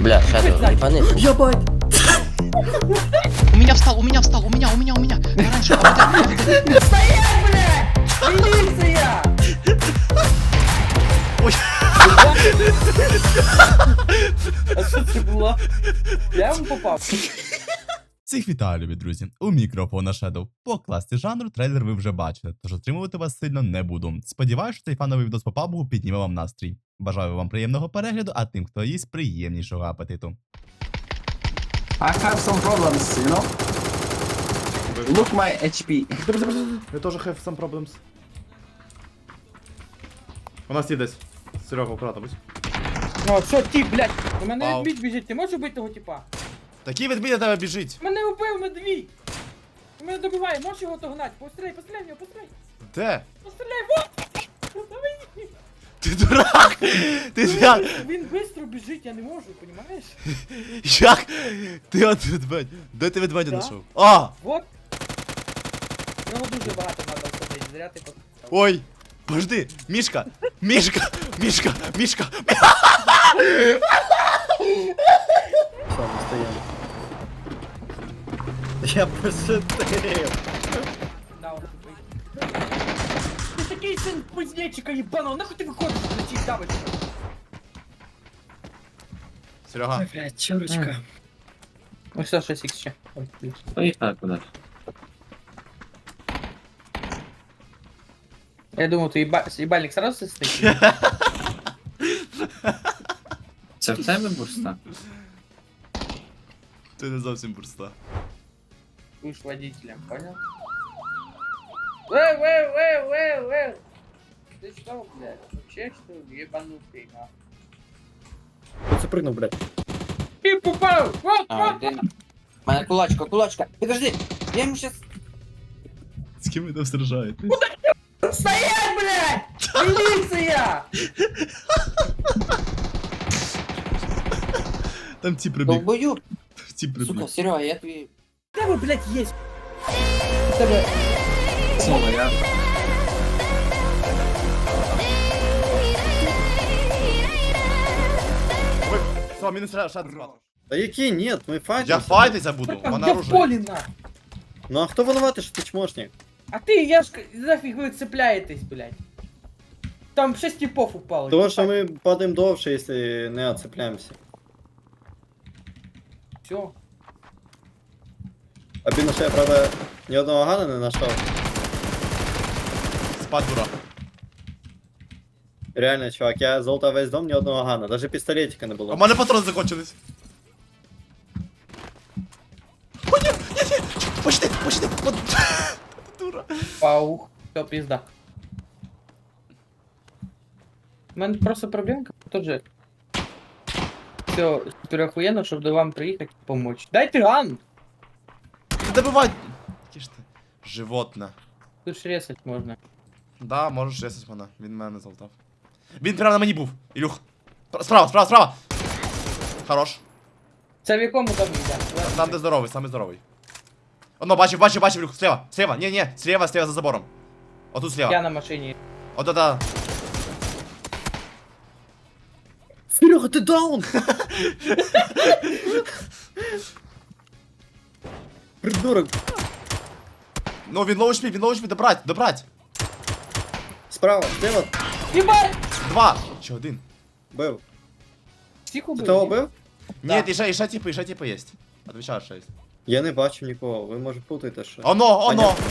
Бля, Shadow, ебаный. Ебать! У меня встал, у меня встал, у меня, у меня, у меня. Оранжевый, вот это, вот это. Милиция! А що це було? Я вам попав. Всіх вітаю, любі друзі! У мікрофона Shadow. По класі жанру трейлер ви вже бачили, тож отримувати вас сильно не буду. Сподіваюсь, що цей фановий відос по PUBG підніме вам настрій. Бажаю вам приємного перегляду, а тим, хто їсть, приємнішого апетиту. I have some problems, you know? Look my HP. Я теж have some problems. У нас є десь. Серега, аккуратно будь. Ну, що ти, блядь? У мене Вау. ведмідь біжить, ти можеш убити того типа? Такий на тебе біжить. Мене убив медвідь! Мене добиває, можеш його догнати? Постріляй, постріляй в нього, постріляй! Де? Постріляй, вот! Давай! Ти дурак! Ти як? Він швидко біжить, я не можу, понімаєш? Як? Ти от ведмедь. Де ти ведмедя Да. знайшов? А! Вот. Його дуже багато треба всадити, зря ти поставив. Ой! Пожди! Мішка! Мішка! Мішка! Мішка! Все, ми стоїмо. Я пошутив. Ти такий син кузнечика єбаного, нахуй ти виходиш на цій давочці? Серега, Блядь, чурочка. Ось що, щось ікс ще. Поїхали куди. Я думав, ти їба... їбальник сразу состоїть? Це в тебе бурста? ти не зовсім проста. Будешь водителем, понял? Вэй, вэй, вэй, вэй, вэй! Ты что, блядь? Вообще что ли? Ебанутый, на. Запрыгнул, блядь. Ты попал! Вот, А, вот! ты... Моя кулачка, кулачка. Подожди, я ему сейчас... З ким ви там сражаєте? Стоять, блядь! Милиция! Там ті прибіг. Долбою. Ті прибіг. Сука, Серега, я твій... Где вы, блядь, есть? Тебе... Знову я. Ой, Все, мінус шат. Да які нет, ми Я файтимся. файтиться буду, вона Я в оружие. поле, на! Ну а хто винуватий, що ти чмошник? А ты, я ж... Нафиг вы цепляетесь, блядь? Там шесть типов упало. Того, що ми падаємо довше, якщо не оцепляємося. Все. А Біноше, я, правда, ні одного гана не знайшов. Спад дура. Реально, чувак, я золотав весь дом, ні одного гана. Даже пістолетика не У було. мене патрони закончились. О, ні, ні, ні, почти, почти, от. Дура. Паух. Все, пизда. У мене просто проблемка, тот же. Все, супер охуєнно, щоб до вам приїхати і помочь. Дайте ган! Ти добивай. Які ж ти? Животне. Тут ж ресать можна. Да, можеш ресать мене. Він мене не золотав. Він прямо на мені був. Ілюх. Пра- Справа, справа, справа. Хорош. Це в якому домі, да? Там, де здоровий, саме здоровий. Оно, бачив, бачив, бачив, Ілюх, слева, слева, ні, ні, слева, слева за забором. Отут слева. Я на машині. От это. Серега, ти даун! Придурок. Ну, він лоу шпі, він лоу шпі, добрать, добрать. Справа, зліва, Єбать! Два. Чи один? бив. Всіх Ти убив? того бив? Ні, і ще, і ще типи, і ще типи є. Отвечаю, що є. Я не бачу нікого, ви може путаєте що. Оно, оно. Понятно.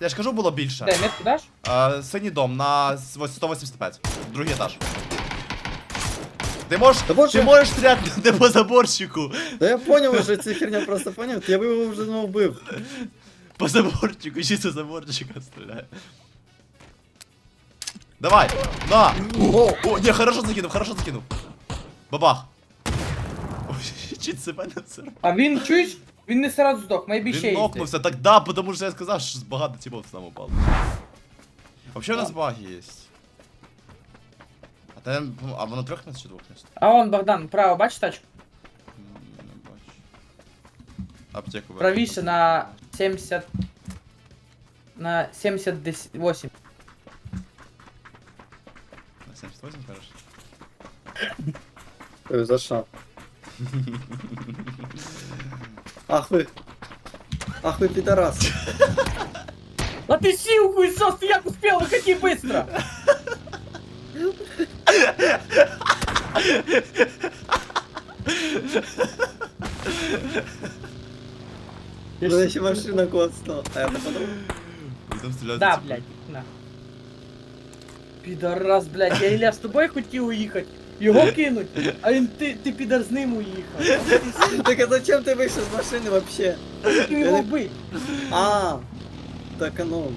Я ж кажу, було більше. Дай, метку даш? Е, синій дом на 185. Другий етаж. Ти можеш, Та боже. ти можеш стріляти не по заборчику. Да я понял уже, цю херня просто понял. Я би його вже не вбив. По заборчику, чисто заборчика стріляє. Давай, на! О, о, не, хорошо закинув, хорошо закинув. Бабах. Ой, чуть себе не це. А він, чуєш? Він не сразу здох, майбі ще Він є. нокнувся, так да, потому що я сказав, що багато типов сам упав. Вообще у нас баги є. А там, а воно трьох місць чи двох місць? А он, Богдан, право, бачиш тачку? М, Не бачу. Аптеку вибрав. Правіше на 70... На 78. 78, кажеш? Е, За що? Ах вы. Ах вы пидорас. А ты сил хуесос, ты як успел, выходи быстро! Мене ще машина коцнула. А я стріляють. Да, блядь, на. Підарас, блядь, я Ілля з тобою хотів уїхати. Його кинуть, а він ти, ти підар з ним уїхав. Так а зачем ты вышел с машины вообще? Хотів його вбити. А, так а ну.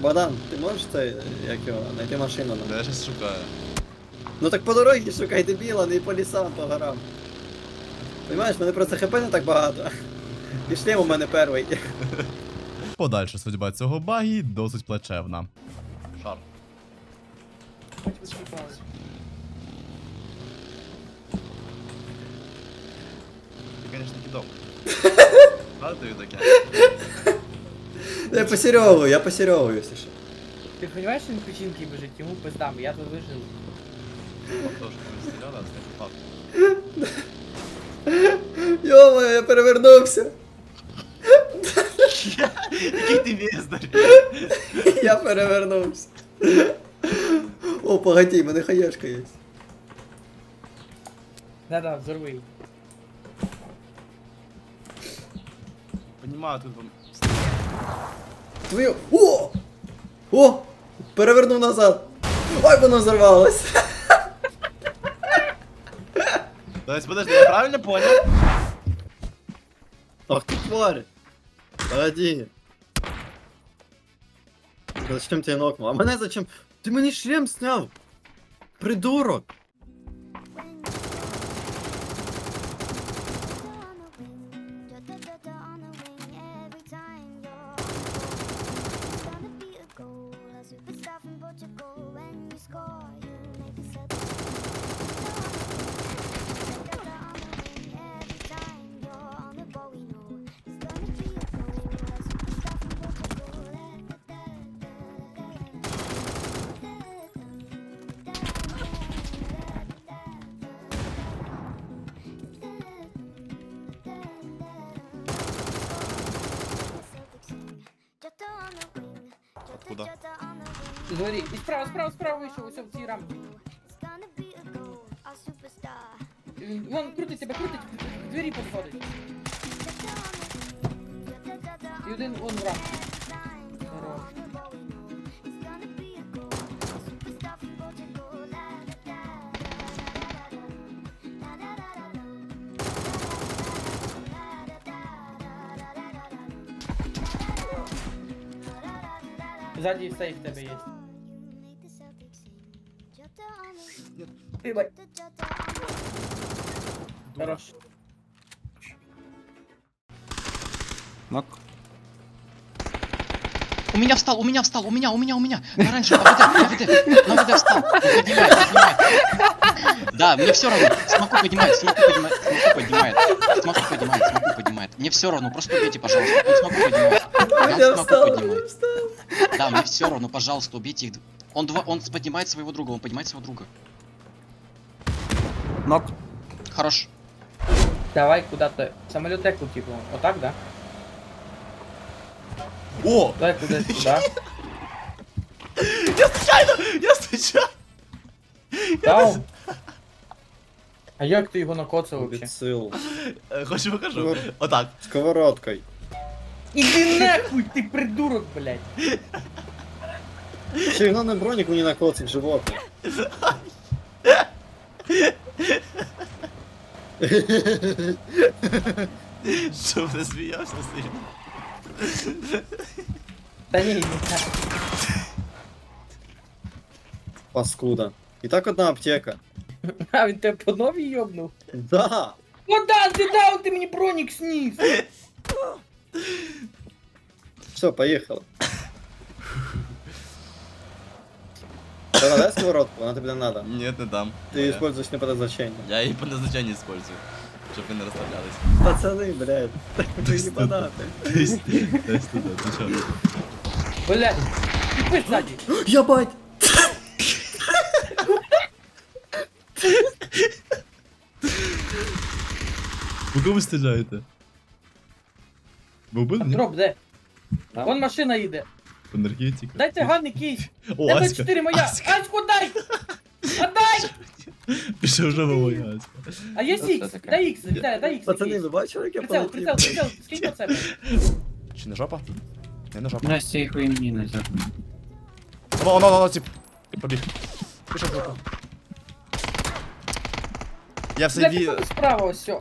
Богдан, ти можеш це, як його, знайти машину нам? Я щас шукаю. Ну так по дорозі шукай дебіла, не по лісам, по горам. Понимаєш, мене просто хп не так багато. Пішли у мене перший. Подальша судьба цього багі досить плачевна. Шар. Ти, конечно, кидок. Правда тобі таке? Я посерьовую, я посерьовую, якщо що. Ти розумієш, він печінки біжить, йому пиздам, я тут вижив. Тож, коли стріляли, а це факт. Йо-моє, я перевернувся. Який ти віздар? Я перевернувся. О, погоди, в мене хаєшка є. Да-да, взорви. Понімаю, тут вам... Твою. О! О! Перевернув назад. Ой, воно взорвалось. Тобто, подожди, я правильно понял? Ах ты тварь. Погоди. Зачем тебе нокнул? А мене зачем? Ти мені шлем сняв. Придурок. Згорі. І справа, справа, справа вийшов, ось в цій рамці. Він- Вон крутить тебе, крутить, в двері підходить. І один вон в рамці. Хорош. Ззаді сейф в тебе є. Ти бать. Хорош. У меня встал, у меня встал, у меня, у меня, у меня. Раньше, АВД, АВД, на АВД встал. Поднимает, поднимает. Да, мне все равно. Смоку поднимает, смоку поднимает, смоку поднимает. Смоку поднимает, смоку поднимает. Мне все равно, просто убейте, пожалуйста. Он смоку поднимает. Я смоку поднимает. Да, мне все равно, пожалуйста, убейте их. Он, два, он поднимает своего друга, он поднимает своего друга. Нок. Хорош. Давай куда-то. Самолет як типу. Отак, да? О! Давай кудись туди. Я случайно! Я случайно! Даун. А як ти його накоцав вообще? Обіцил. Е, Хочу покажу. Отак. Сковородкою. Іди нахуй, ти придурок, блядь. Ще й на бронік мені накоцав животне. Що не сміявся сильно? Та ні, ні. так. Паскуда. І так одна аптека. А він тебе по новій йобнув. Да. Вода, ти дав, ти мені бронік сніс. Все, поїхали. Давай, дай сковородку, вона тобі не надо. Ні, не дам. Ты ее используешь не по назначению. Я її по назначенню использую. Щоб ви не розставлялись. Пацаны, блядь, так вы не податы. Десь десь туди, ти що? Блядь. Ти ззаді. Ебать! По кому ви стріляєте? Ви вбили? ні? Дроп, де? Вон машина їде. Енергетика. Дайте Ганни кейс. О, Тебе Аська. 4 моя. Аська. Аську дай! Отдай! Пішов вже моя Аська. А є Що Сікс, це таке? дай Ікс, Віталя, дай Ікс. Пацани, ви бачили, як я Прицел, полетів? прицел, прицел, скинь по себе. Чи не жопа? Не, не жопа. Ну, з цієї хуйні не зробив. Оно, оно, оно, тип. Побіг. Пішов в жопу. Я все Блядь, ві... ти справа, ось все.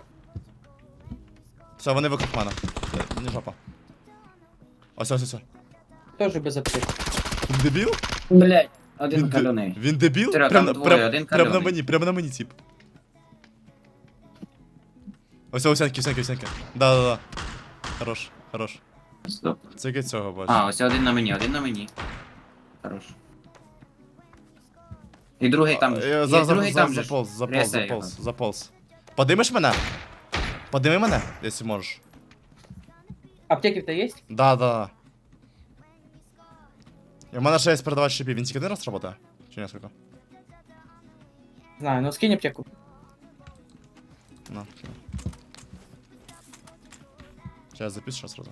Все, вони вокруг мене. Не жопа. Ось, ось, ось. ось. Тоже без аптек. Він дебіл? Блять, один Він, каляний. де- він дебіл? Прям, на- двоє, прям, один прям на кальоний. мені, прям на мені, тип. Ось, ось, сянки, сянки, сянки. Да, да, да. Хорош, хорош. Стоп. Це яке цього бачу. А, ось один на мені, один на мені. Хорош. І другий там. Е, же. за- І за- другий за- там же. Заполз, заполз, заполз, його. заполз. Подимеш мене? Подими мене, якщо можеш. Аптеки-то є? Да, да. І в мене ще є передавач щепі. Він тільки один раз работає? Чи несколько? Знаю, ну скинь аптеку. На. Сейчас запишу сразу.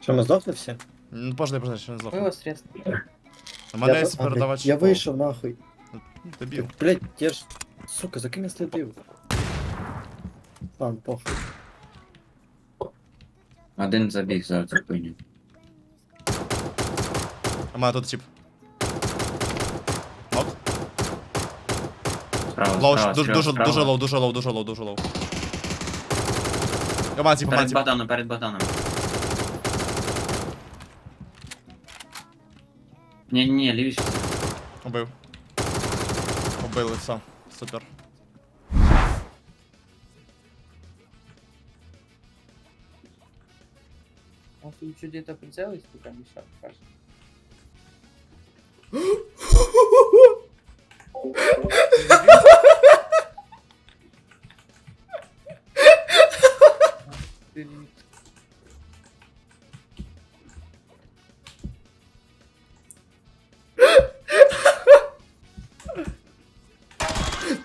Що, ми здохли всі? Ну, подожди, подожди, ще не здохну. Мило средств. У мене Я є ви- а, блядь, передавач Я щепов. вийшов нахуй. Ну, Дебіл. Блять, я ж... Сука, за ким я слідив? Ладно, похуй. Один забіг за цю хуйню. У мене тут тип. Нок. Справа, Лоу, справа, дуже, справа, дуже, справа. дуже лоу, дуже лоу, дуже лоу, дуже лоу. У мене тип, у мене Перед тип. Богданом, перед Богданом. Ні, ні, ні, лівіше. Убив. Убили, все. Супер. Он тут что где-то прицелись, пока мешал, кажется.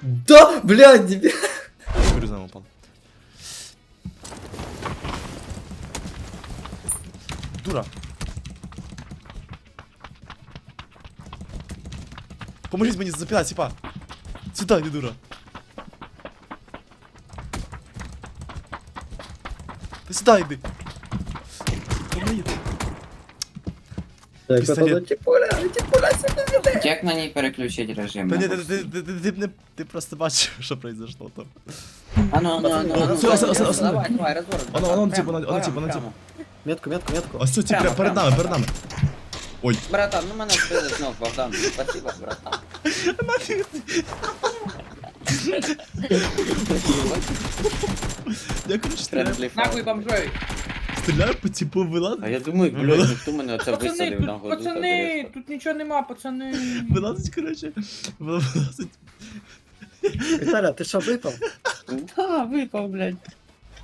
Да, блядь, дебіл. Грюзом упал. Дура. Поможіть мені запинати, типа. Сюда, не дура. Ти сюди Так, Пістолет. это типуля, типуля сюди. Як на ній переключити режим? Та ні, на ти, ти, ти, ти, ти, не- ти просто бачив, що произошло там. А ну, ну, ну, ну, Все, все, все, ну, все. Давай, давай, розворот. Воно, воно, Прямо, типу, воно, прямо, типу, воно, прямо. типу. Метку, метку, метку. Ось це типу, Прямо, перед прямо, нами, перед нами. Братан, ну мене збили знов, Богдан. Спасибо, братан. Я короче стріляю, Friendly fire. Нахуй бомжой! Стріляю по типу вилазить. А я думаю, блядь, ну хто мене оце Пацаны, висадив на тут, году? пацаны, тут ничего нема, пацаны. Вилазить, короче. Воно вилазить. Віталя, ти що випав? Да, випав, блядь.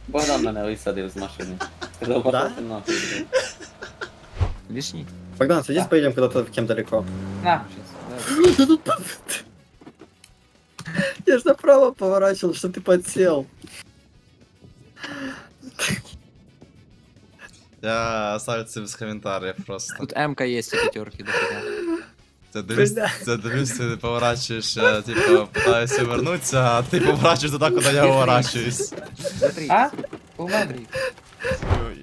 Богдан мене висадив з машини. Сказав, Да? пошов ти нахуй. блядь. Лишний. Богдан, садись, поедем куда-то в кем далеко. На. Я ж направо поворачивал, что ты подсел. Я оставлю це без коментарів просто. Тут М-ка есть и пятерки, да. Це дивись, це дивись, ти поворачуєш, я, типу, питаюся вернутися, а ти поворачуєш туди, куди я поворачуюсь. Смотри. А? У мене.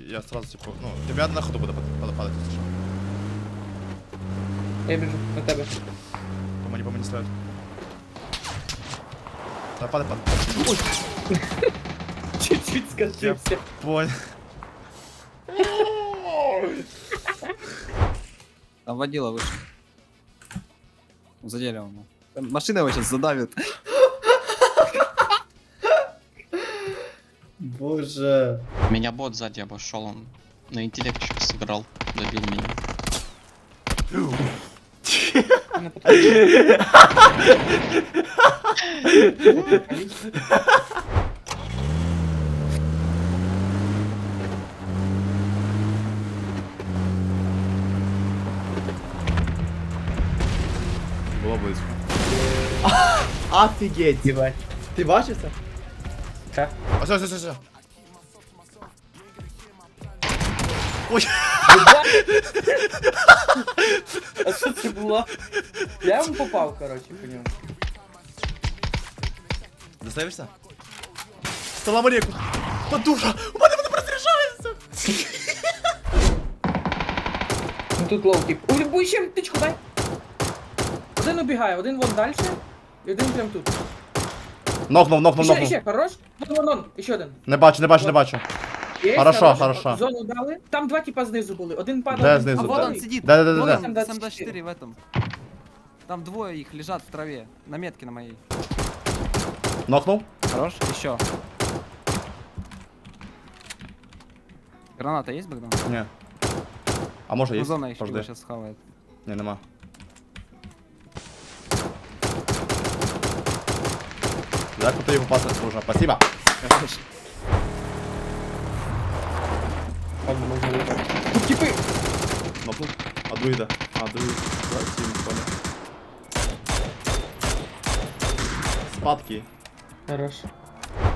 Я сразу, типу, ну, тебе на ходу буде падати, падати, якщо що. Я біжу на тебе. По мені, по мені стріляють. Та падай, падай. Ой, Чуть-чуть скатився. понял. Там водила выше. За деревом. Там Машина его сейчас задавит. Боже. Меня бот сзади обошел, он на интеллект чуть сыграл, добил меня. Офігеть. Єбать. Ти бачив це? Ха. Ось, ось, ось, ось. Ой, А що це було? Я вам попав, коротше, по ньому. доставишся? Салам алейкум. Подуша, у мене воно розряджається. Ну тут ловкий. Ой, бой ще птичку дай. Один убігає, один вон далі, один прям тут. Нокнув, нокнув, Ще, нокнув. ще, хорош. Вон, вон, вон, ще один. Не бачу, не бачу, не бачу. Є, Хорошо, хорош. хорошо. Зону дали. Там два типа знизу були. Один падав. Де один знизу? А падав. вот да. он сидит. Да, да, да, Вот да. он, да. 74 в этом. Там двое их лежат в траве. На метке на моей. Нокнув. Хорош? Еще. Граната есть, Богдан? Ні. А може Ну, є? зона еще Пожди. его сейчас схавает. Ні, нема. Дякую тобі попасти, друже. Спасибо. Хорош. Ладно, можна виїхати. Тут типи. Нокнув. А другий де? А другий. Сім, понял. Спадки. Хорош.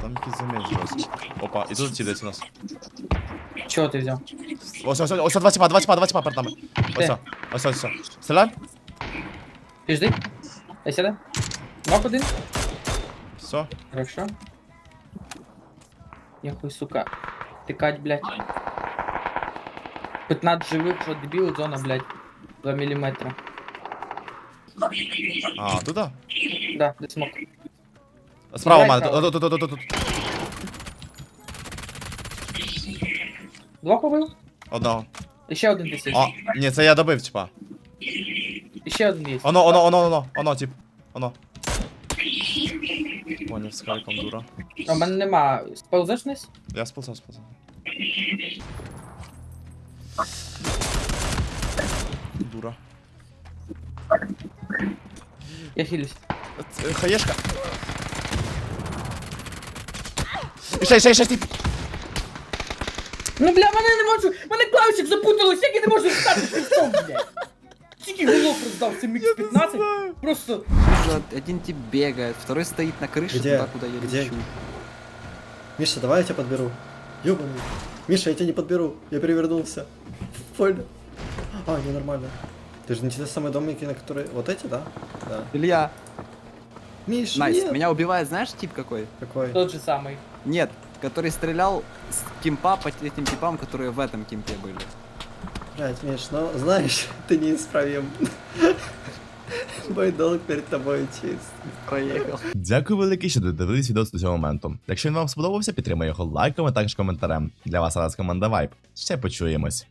Там якийсь заміс жорсткий. Опа, і тут ті десь у нас. Чого ти взяв? Ось, ось, ось, два тіпа, два тіпа, два тіпа перед нами. Ось, Де? ось, ось, ось. Стріляй? Піжди. Я сяде. Нок один. Все. Хорошо. Я хуй, сука. Тикать, блядь. 15 живих, що дебіл, зона, блядь. 2 міліметри. А, туди? Да, де смок. Справа у Дай мене. право. Тут, тут, тут, тут, тут. Два побив? Одного. І ще один десь є. А, ні, це я добив, типа. І ще один є. Оно, оно, оно, оно, оно, тип. Оно. Понял, з хайпом, дура. А в мене нема. Сповзеш вниз? Я сползав, сползав. Дура. Я хилюсь. Е, Хаєшка. Ще, ще, ще, тип. Ну бля, мене не можу. Мене клавішик запуталось, як я не можу встати півцом, блядь. Тільки голов роздав цим мікс 15. Просто. Вижу, один тип бегает, второй стоит на крыше, Где? туда, куда я Где? лечу. Миша, давай я тебя подберу. Ёбаный. Миша, я тебя не подберу. Я перевернулся. Больно. А, не, нормально. Ты же не те самые домики, на которые... Вот эти, да? Да. Илья, Миша, Найс, нет. меня убивает, знаешь, тип какой? Какой? Тот же самый. Нет, который стрелял с кемпа по этим типам, которые в этом кемпе были. Блядь, Миш, ну, знаешь, ты неисправим. Мой долг перед тобою чист. Проехал. Дякую велике, що додивились відео до цього моменту. Якщо він вам сподобався, підтримай його лайком, а також коментарем. Для вас зараз команда Vibe. Ще почуємось.